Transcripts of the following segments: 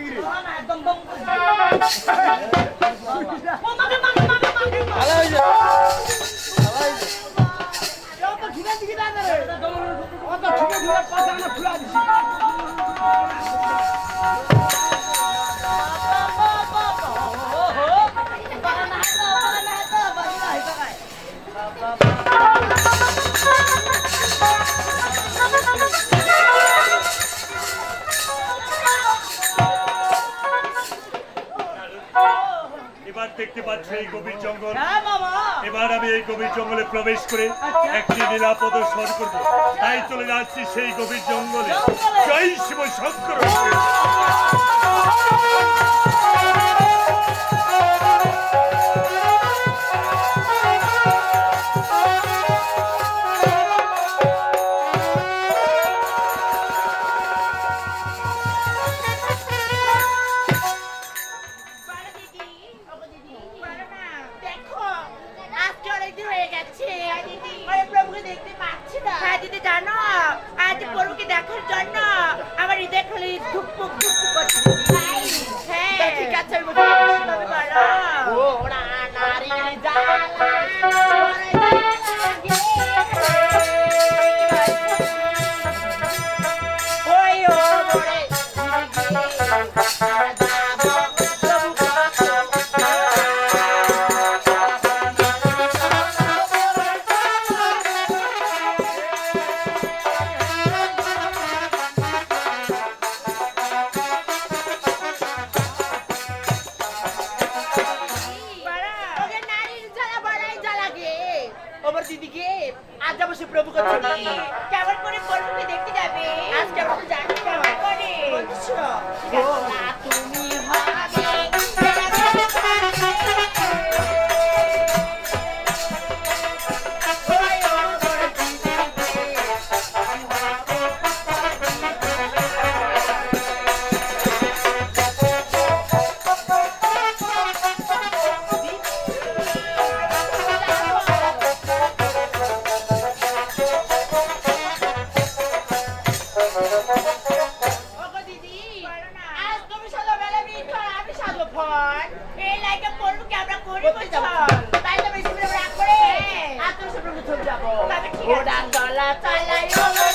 নাকি রে না, একদম এই গভীর জঙ্গল। হ্যাঁ, এবার আমি এই গভীর জঙ্গলে প্রবেশ করে আচ্ছা। একটি নিরাপদ প্রদর্শন করব। তাই চলে যাচ্ছি সেই গভীর জঙ্গলে? জয় শিব শঙ্কর। ওডান গলা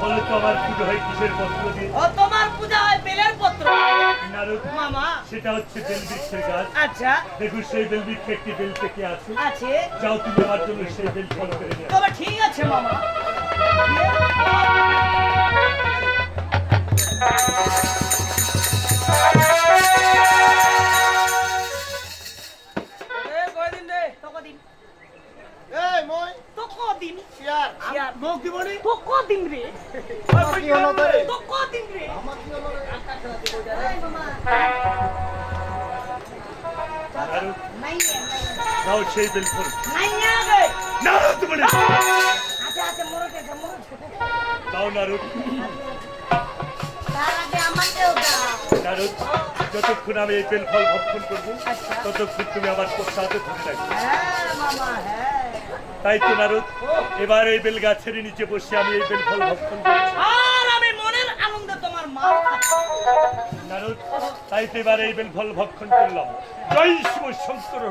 বলে তোমার পুজো হয় কিসের পত্র দিয়ে? ও তোমার পূজা হয় বেলের পত্র। মামা। সেটা হচ্ছে গাছ। আচ্ছা। সেই একটি বেল আছে? আছে। যাও তুমি আমার জন্য সেই বেল ফল করে নিয়ে। তবে ঠিক আছে মামা। সেই বেল ফল না দাও নারদ নারদ যতক্ষণ আমি এই বেল ফল ভক্ষণ করব আচ্ছা। ততক্ষণ তুমি আমার ধরে থাকবে। হ্যাঁ মামা হ্যাঁ। তাই তো নারদ এবার এই বেল গাছের নিচে বসে আমি এই বেল ফল ভক্ষণ করছি। আর আমি মনের আনন্দে তোমার মা নারদ তাই তো এবার এই বেল ফল ভক্ষণ করলাম। জয় শিব শঙ্কর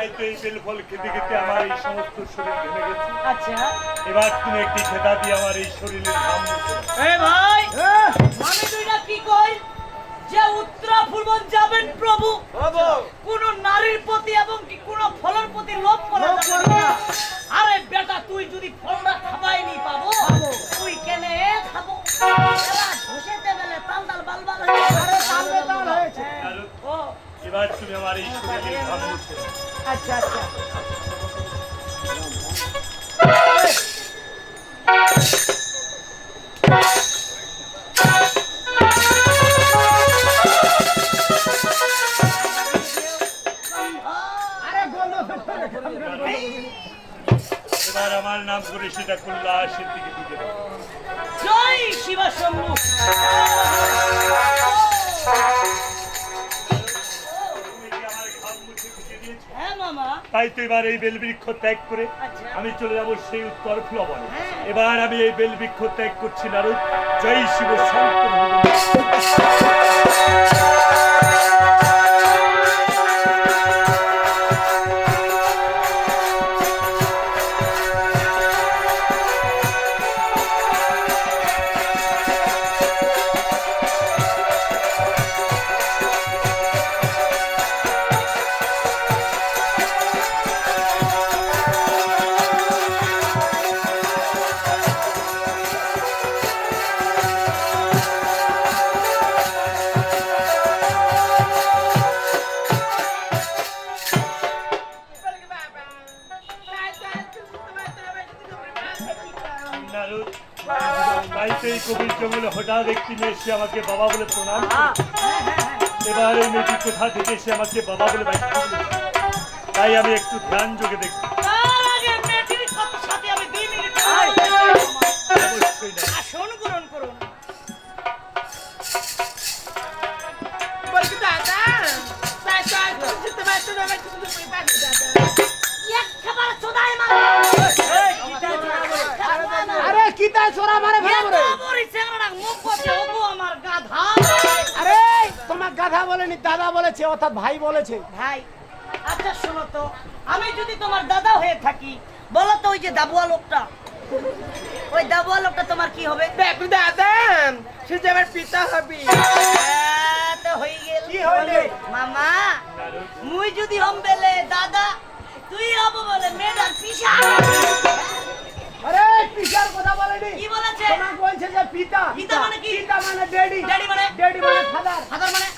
এই বেল ফল খেতে খেতে আমার এই সমস্ত শরীর ভেঙে গেছে। আচ্ছা। এবার তুমি একটি খেতা দিয়ে আমার এই শরীরের ঘাম মুছে। এ ভাই আমি দুইটা কি কই ফুলবন যাবেন প্রভু। কোন নারীর প্রতি এবং কি কোন ফলের প্রতি লোভ করা যাবে না। আরে বেটা তুই যদি ফলটা খাবাই নি পাবো তুই কেনে খাব? এরা ঘষে দেবেলে তাল তাল বাল বাল আরে তাল তাল হয়েছে। ও। এবার তুমি আমার এই মুছে আচ্ছা আচ্ছা। নাম করে সেটা কল্যাসের দিকে দিতে। জয় শিবা শম্ভু? হ্যাঁ তাই তো এবার এই বেলবৃক্ষ ত্যাগ করে আচ্ছা। আমি চলে যাব সেই উত্তর প্লবনে হ্যাঁ। এবার আমি এই বেলবৃক্ষ ত্যাগ করছি নারদ জয় শিব শঙ্কর কবির জঙ্গলে হঠাৎ একটি মেয়ে এসে আমাকে বাবা বলে প্রণাম এবার এই মেয়েটি কোথা থেকে এসে আমাকে বাবা বলে তাই আমি একটু ধ্যান যোগে দেখব তার আগে মেয়েটির গাধা বলেনি দাদা বলেছে অর্থাৎ ভাই বলেছে। ভাই আচ্ছা শোনো তো আমি যদি তোমার দাদা হয়ে থাকি বলো তো ওই যে দাবুয়া লোকটা। ওই দাবুয়া লোকটা তোমার কি হবে? দেখো দাদা সে যে আমার পিতা হবে। হ্যাঁ, তো হয়ে গেল। কি হইলে? মামা মুই যদি হম বেলে দাদা তুই হব বলে মেয়েটার পিসা। আরে পিতার কথা বলেনি। কি বলেছে? তোমাকে বলছে যে পিতা পিতা মানে কি? পিতা মানে ড্যাডি ড্যাডি মানে? ড্যাডি মানে ফাদার ফাদার মানে?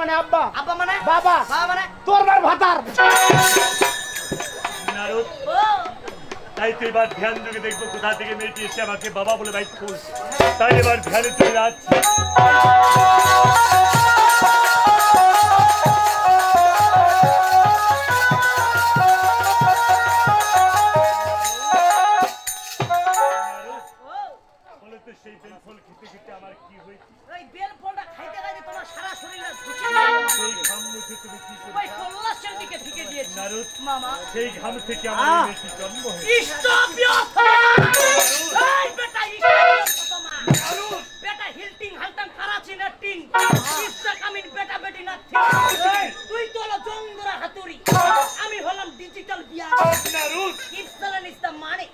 মানে আব্বু? আব্বা মানে? বাবা। বাবা মানে? তোর বার ভাতার। নারদ তাই তো এবার ধ্যান যোগে দেখব কোথা থেকে মেয়েটি এসে আমাকে বাবা বলে বাইক করছে তাই এবার ধ্যানে চলে যাচ্ছি। সেই ঘাম থেকে আমার জন্ম বেটা হিলটিং না টিং ইস্টা কামিন বেটা বেটি না ঠিক তুই তো হলো জঙ্গরা হাতুড়ি। আমি হলাম ডিজিটাল বিয়া দ্য মানি?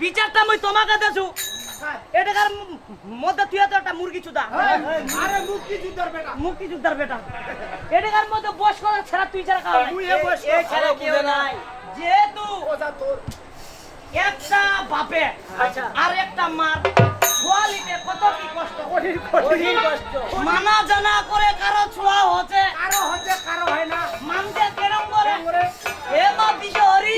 বিচারটা মই তোমাকে দেছু এটাকার মধ্যে তুই তো একটা মুরগি চুদা। আরে মুক্তি যুদ্ধর বেটা। মুক্তি যুদ্ধার বেটা। এটাকার মধ্যে বস করা ছাড়া তুই ছাড়া কারণ মুই এ বয়স এই ছাড়া কেউ নাই। যেহেতু ওজা তোর। একটা বাপে আচ্ছা। আর একটা মার ছোয়ালিতে কত কি কষ্ট। কঠিন কঠিন কষ্ট। মানা জানা করে কারও ছোঁয়া হচ্ছে। কারও হচ্ছে কারও হয় না। মানতে কেরম করে? এ মা বিশহরি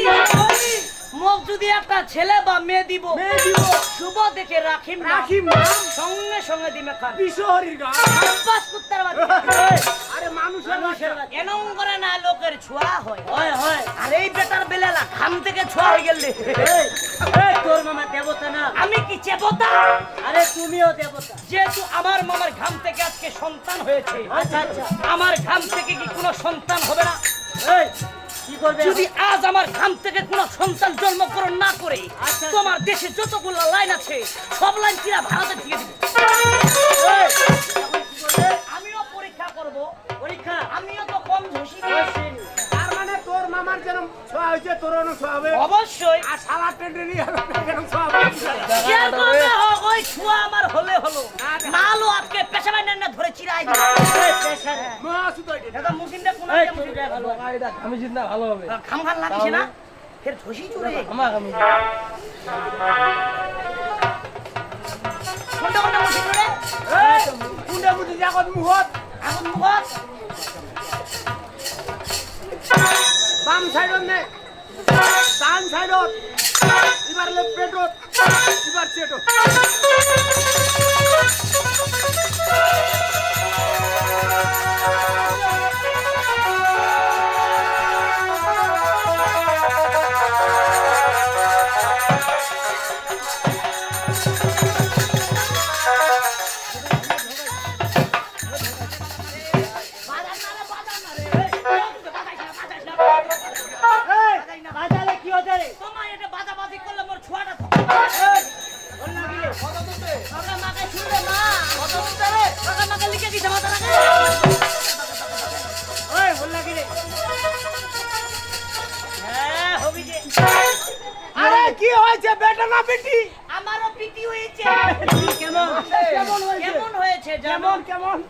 মোক যদি একটা ছেলে বা মেয়ে দিব মেয়ে দিব। শুভ দেখে রাখিম রাখিম সঙ্গে সঙ্গে দিমে খান বিশহরির গান। বাস কুত্তার বাচ্চা। আরে মানুষের মানুষের। এনং করে না লোকের ছোঁয়া হয়। হয় হয়। আর এই বেটার বেলালা খাম থেকে ছোঁয়া হয়ে গেলে এই, তোর মামা দেবতা না। আমি কি চেবতা আরে তুমিও দেবতা। যেহেতু আমার মামার ঘাম থেকে আজকে সন্তান হয়েছে আচ্ছা আচ্ছা। আমার ঘাম থেকে কি কোনো সন্তান হবে না? এই যদি আজ আমার ঘাম থেকে কোনো সন্তান জন্মগ্রহণ না করে আচ্ছা। তোমার দেশে যতগুলো লাইন আছে সব লাইন চিরা ভারতে দিয়ে দিবে? আমিও পরীক্ষা করব। পরীক্ষা? আমিও তো কম ঝুঁসি তার মানে তোর মামার যেরকম ছোঁয়া হয়েছে তোর অনু ছোঁয়া হবে? অবশ্যই। আর সালা টেন্ডেরি যেরকম ছোঁয়া হবে। ওই ছুয়া আমার হলে হলো। আজকে পেশা না ধরে চিরাই মুসিনটা কোন। আমি চিন্তা ভালো হবে। খাম খান লাগিছে না? ফের চুরে। আমার আমি। কোনটা কোনটা মুহত এখন বাম সাইডত নে। ডান সাইডত। এবার লেফট এবার চেটত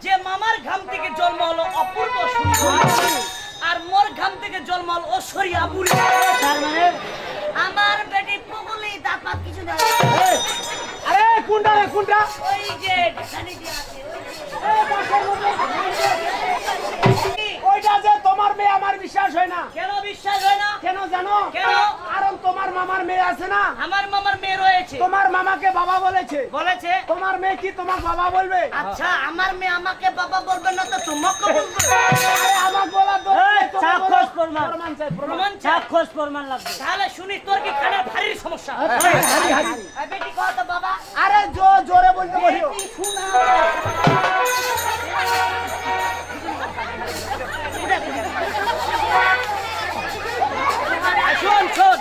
যে মামার ঘাম থেকে জন্ম হলো অপূর্ব সুন্দর। আর মোর ঘাম থেকে জন্ম হলো ঐশ্বরিয়া বুড়ি। মানে? আমার বেটি পুকুলি দাপা কিছু না। আরে কোনটা রে কোনটা? ওই যে ওইটা যে তোমার মেয়ে আমার বিশ্বাস হয় না। কেন বিশ্বাস হয় না? কেন জানো? কেন? কারণ তোমার মামার মেয়ে আছে না। আমার মামার মেয়ে রয়েছে। তোমার মামাকে বাবা বলেছে। বলেছে? তোমার মেয়ে কি তোমাকে বাবা বলবে? আচ্ছা আমার মেয়ে আমাকে বাবা বলবে না তো তোমাকে বলবে। আরে আমাকে বলা তো এই, চাক্ষুষ প্রমাণ। প্রমাণ চাই প্রমাণ। চাক্ষুষ প্রমাণ লাগবে। তাহলে শুনি তোর কি কানের ভারীর সমস্যা? হারি, হারি। এই বেটি কহ তো বাবা। আরে জো জোরে বলতে বলিও। শোন শোন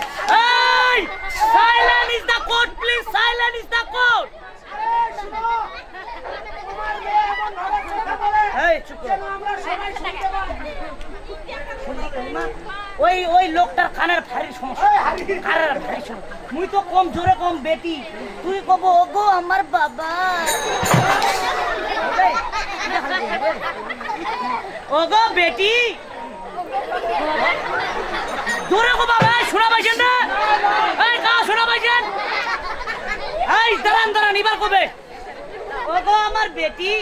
এই silent is the code please silent is the code তোমার মেয়ে এমন ভাবে কথা বলে এই চুপ কর। যেন আমরা সবাই শুনতে পাই ওই ওই লোকটার কানের ভারী সমস্যা। কানের ভারী সমস্যা। মুই তো কম জোরে কম বেটি। তুই কব ওগো আমার বাবা। ওগো বেটি। জোরে কো বাবা শোনা পাইছেন না? এই কা শোনা পাইছেন? এই দাঁড়ান দাঁড়ান এবার কবে? ওগো আমার বেটি।